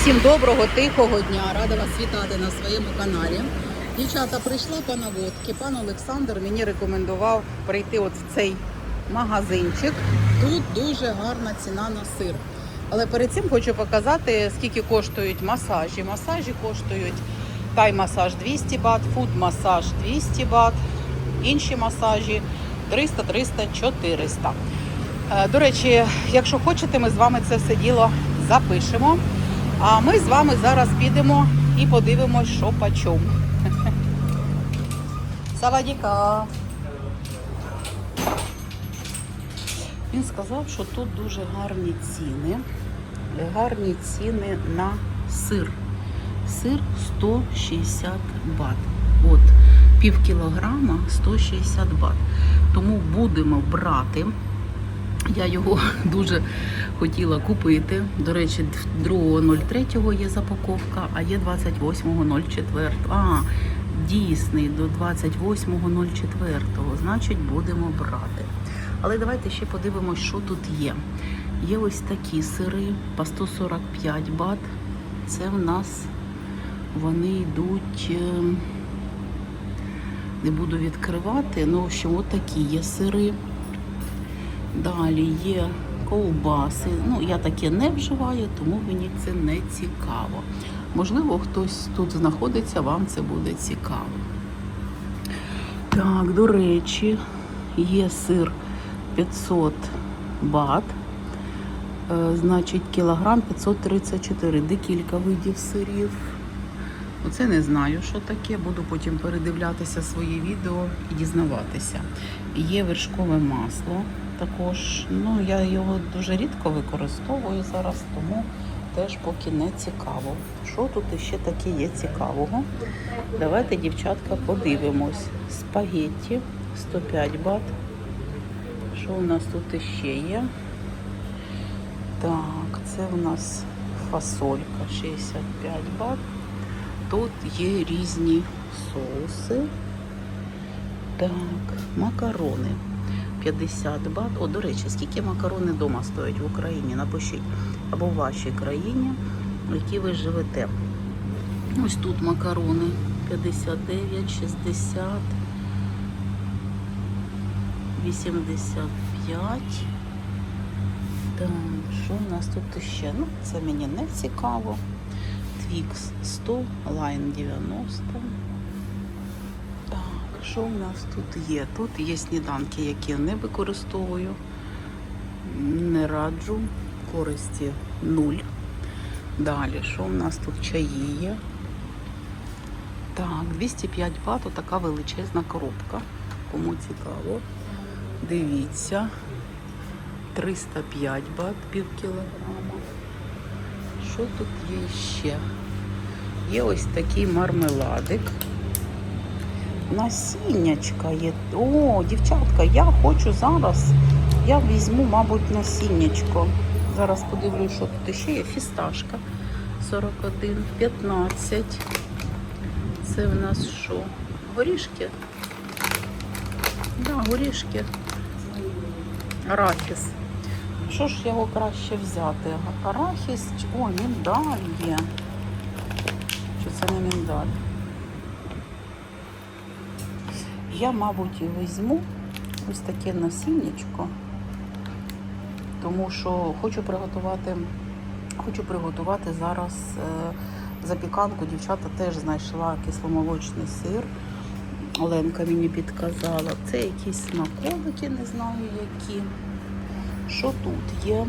Всім доброго, тихого дня. Рада вас вітати на своєму каналі. Дівчата, прийшла по наводки. Пан Олександр мені рекомендував прийти от в цей магазинчик. Тут дуже гарна ціна на сир. Але перед цим хочу показати, скільки коштують масажі. Масажі коштують тай-масаж 200 бат, фуд-масаж 200 бат, інші масажі 300, 300, 400. Е, До речі, якщо хочете, ми з вами це все діло запишемо. А ми з вами зараз підемо і подивимось, що по. Савадіка. Він сказав, що тут дуже гарні ціни. Гарні ціни на сир. Сир 160 бат. От, пів кілограма 160 бат. Тому будемо брати. Я його дуже хотіла купити. До речі, 2.03 є запаковка, а є 28.04. А, дійсний до 28.04. Значить, будемо брати. Але давайте ще подивимось, що тут є. Є ось такі сири по 145 бат. Це в нас вони йдуть. е, Не буду відкривати, ну, в общем, отакі є сири. Далі є ковбаси. Ну, я таке не вживаю, тому мені це не цікаво. Можливо, хтось тут знаходиться, вам це буде цікаво. Так, до речі, є сир 500 бат. Е, Значить, кілограм 534. Декілька видів сирів. Оце не знаю, що таке. Буду потім передивлятися свої відео і дізнаватися. Є вершкове масло також. Ну, я його дуже рідко використовую зараз, тому теж поки не цікаво. Що тут ще таке є цікавого? Давайте, дівчатка, подивимось. Спагетті 105 бат. Що у нас тут іще є? Так, це у нас фасолька 65 бат. Тут є різні соуси. Так, макарони 50 бат. О, до речі, скільки макарони вдома стоять в Україні? Напишіть. Або в вашій країні, в якій ви живете. Ось тут макарони 59, 60, 85. Так, що в нас тут ще? Ну, це мені не цікаво. Твікс 100, Лайн 90. Так, що в нас тут є? Тут є сніданки, які я не використовую. Не раджу. Користі 0. Далі, що в нас тут чаї є? Так, 205 бат, така величезна коробка. Кому цікаво. Дивіться. 305 бат, пів кілограма. Що тут є ще? Є ось такий мармеладик. Насіннячка є. О, дівчатка, я хочу зараз. Я візьму, мабуть, насіннячко. Зараз подивлюсь, що тут ще є. Фісташка 41, 15. Це в нас що? Горішки? Да, горішки. Арахіс. Що ж його краще взяти? Арахіс, о, міндаль є. Чи це не міндаль? Я, мабуть, і візьму ось таке насіннячко, тому що хочу приготувати, хочу приготувати зараз е, запіканку. Дівчата теж знайшла кисломолочний сир. Оленка мені підказала. Це якісь смаколики, не знаю які. Що тут є?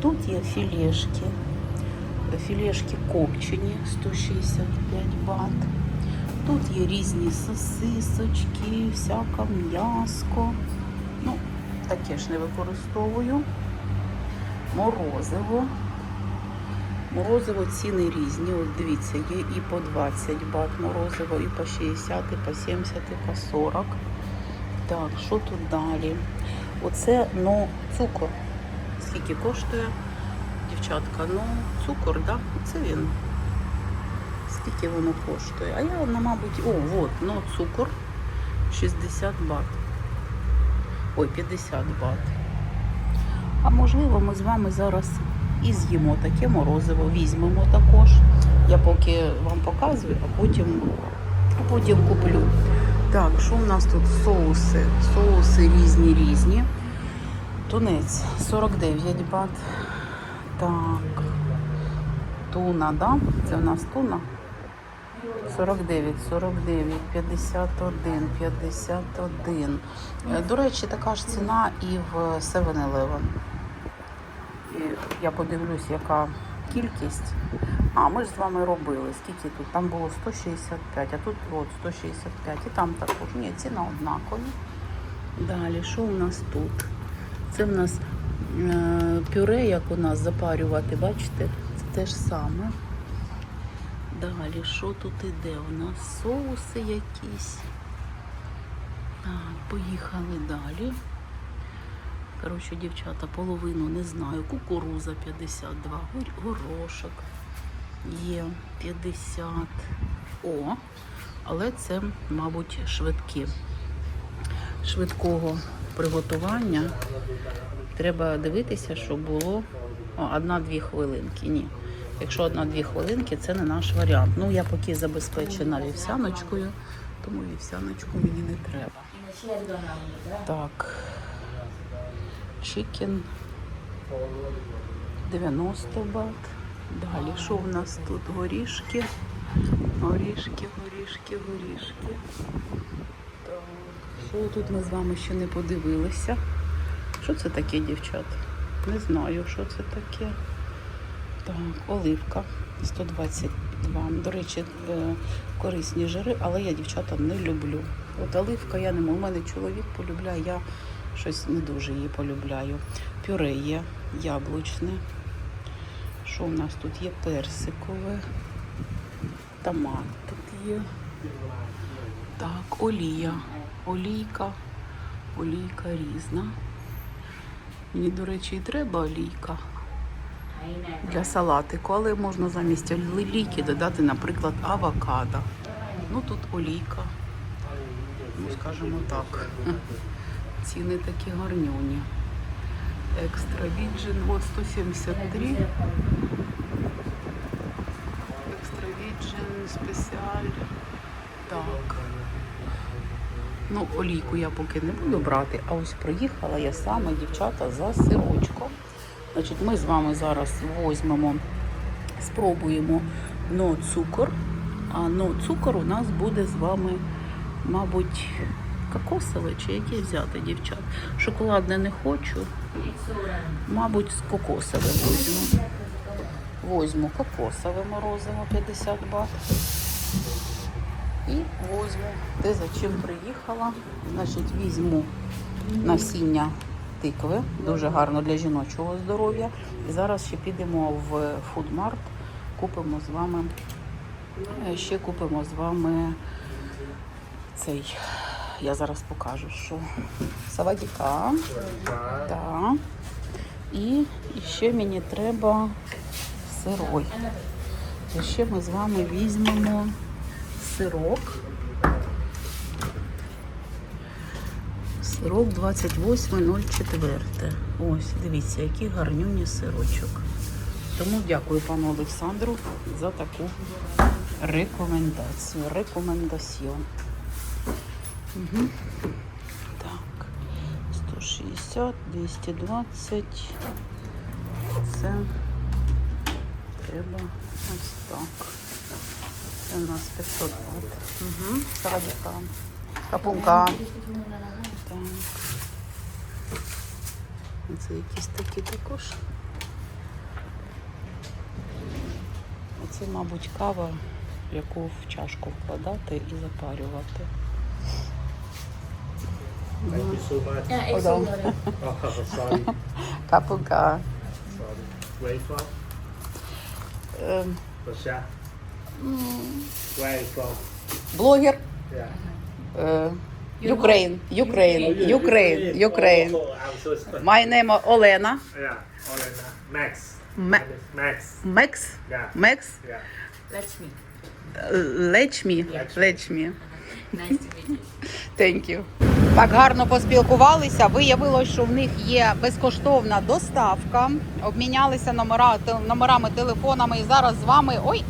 Тут є філешки. Філешки копчені 165 бат. Тут є різні сосисочки, всяке м'яско. Ну, таке ж не використовую. Морозиво. Морозиво ціни різні. От дивіться, є і по 20 бат морозиво, і по 60, і по 70, і по 40. Так, що тут далі? Оце ну, цукор. Скільки коштує? Дівчатка, ну, цукор, да? Це він. Скільки воно коштує? А я, ну, мабуть, о, от, ну, цукор 60 бат. Ой, 50 бат. А можливо, ми з вами зараз і з'їмо таке морозиво. Візьмемо також. Я поки вам показую, а потім, а потім куплю. Так, що в нас тут? Соуси. Соуси різні різні. Тунець 49 бат. Так. Туна, да? Це в нас туна. 49, 49, 51, 51. Е, До речі, така ж ціна і в 7-Eleven. Я подивлюсь, яка кількість. А, ми ж з вами робили. Скільки тут? Там було 165, а тут от 165. І там також. Ні, ціна однакові. Далі, що у нас тут? Це в нас пюре, як у нас запарювати, бачите? Це те ж саме. Далі, що тут іде? У нас соуси якісь. Так, поїхали далі. Коротше, дівчата, половину не знаю. Кукуруза 52, горошок є 50. О, але це, мабуть, швидкі. Швидкого приготування. Треба дивитися, щоб було одна-дві хвилинки. Ні. Якщо одна-дві хвилинки, це не наш варіант. Ну, я поки забезпечена вівсяночкою, тому вівсяночку мені не треба. Так. Чикен 90 бат. Далі, що в нас тут? Горішки. Горішки, горішки, горішки. Що тут ми з вами ще не подивилися? Що це таке, дівчат? Не знаю, що це таке. Так, оливка 122. До речі, е, корисні жири, але я дівчата не люблю. От оливка я не можу. У мене чоловік полюбляє, я щось не дуже її полюбляю. Пюре є яблучне. Що у нас тут є? Персикове. Томат тут є. Так, олія. Олійка. Олійка різна. Мені, до речі, і треба олійка для салатику, але можна замість олійки додати, наприклад, авокадо. Ну тут олійка. Ну, скажімо так. Ціни такі гарнюні. Екстра віджин, от 173. Екстра віджин, спеціаль. Так. Ну, олійку я поки не буду брати, а ось приїхала я саме, дівчата, за сирочком. Значить, ми з вами зараз візьмемо, спробуємо но цукор. А но цукор у нас буде з вами, мабуть, кокосове чи яке взяти, дівчат. Шоколадне не хочу. Мабуть, з кокосове візьму. Возьму кокосове морозиво 50 бат. І возьму, де за чим приїхала. Значить, візьму насіння тикви, дуже гарно для жіночого здоров'я. І зараз ще підемо в фудмарт, купимо з вами, е, ще купимо з вами цей. Я зараз покажу, що савадіка. І, і ще мені треба сирой. І ще ми з вами візьмемо сирок. Сирок 28.04. Ось, дивіться, який гарнюні сирочок. Тому дякую пану Олександру за таку рекомендацію. Рекомендаціон. Угу. Так, 160, 220. Це треба ось так. Це у нас 500 бат. Угу. Садика. Капунка. Так. Це якісь такі також. Оце, мабуть, кава, яку в чашку вкладати і запарювати. Thank you so much. Yeah, Hold on. Oh, sorry. Капунка. sorry. Where you from? Russia. Блогер. Yeah. Е, Ukraine. Ukraine. My name Олена. Yeah. Olena. Max. Ma-. Лечмі. Лечмі. Nice to. Thank you. Так гарно поспілкувалися. Виявилось, що в них є безкоштовна доставка. Обмінялися номера, номерами, телефонами. І зараз з вами. Ой!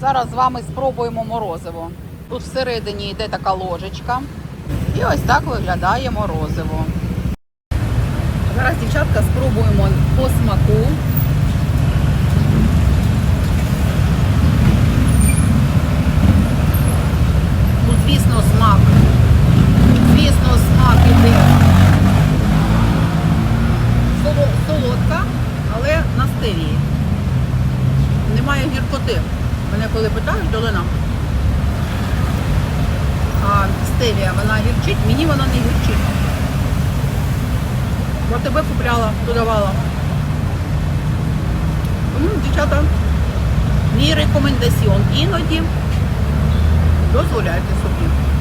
Зараз з вами спробуємо морозиво. Тут всередині йде така ложечка. І ось так виглядає морозиво. Зараз, дівчатка, спробуємо по смаку. Ну, звісно, смак. Звісно, смак іде. Солодка, але на стевії. Немає гіркоти. Мене коли питають, долина. А стевія, вона гірчить, мені вона не гірчить. Бо тебе купляла, додавала. Тому, дівчата, мій рекомендаціон іноді дозволяйте собі.